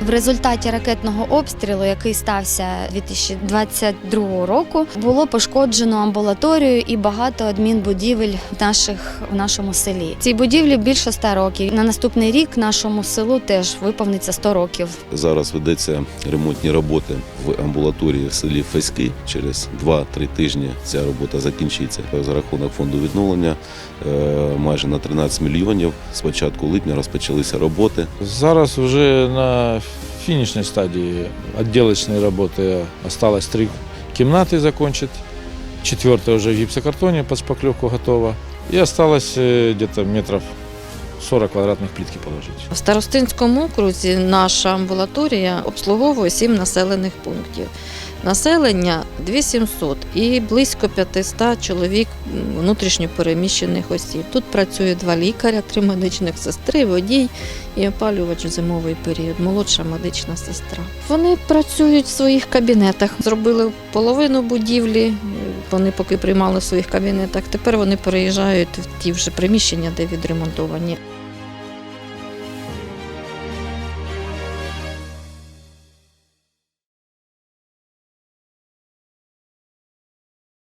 В результаті ракетного обстрілу, який стався 2022 року, було пошкоджено амбулаторію і багато адмінбудівель наших в нашому селі. Цій будівлі більше 100 років. На наступний рік нашому селу теж виповниться 100 років. Зараз ведеться ремонтні роботи в амбулаторії в селі Феськи. Через 2-3 тижні ця робота закінчиться. За рахунок фонду відновлення е, майже на 13 мільйонів. З початку липня розпочалися роботи. Зараз вже на фінішній стадии отделочной работы осталось три кімнати закончить. Четвертая уже в гипсокартоне под шпаклевку готова. И осталось е, где-то метров 40 квадратних плитки положити. В Старостинському окрузі наша амбулаторія обслуговує сім населених пунктів. Населення 2700 і близько 500 чоловік внутрішньо переміщених осіб. Тут працює два лікаря, три медичних сестри, водій і опалювач в зимовий період, молодша медична сестра. Вони працюють в своїх кабінетах. Зробили половину будівлі. Вони поки приймали в своїх кабінетах. Тепер вони переїжджають в ті вже приміщення, де відремонтовані.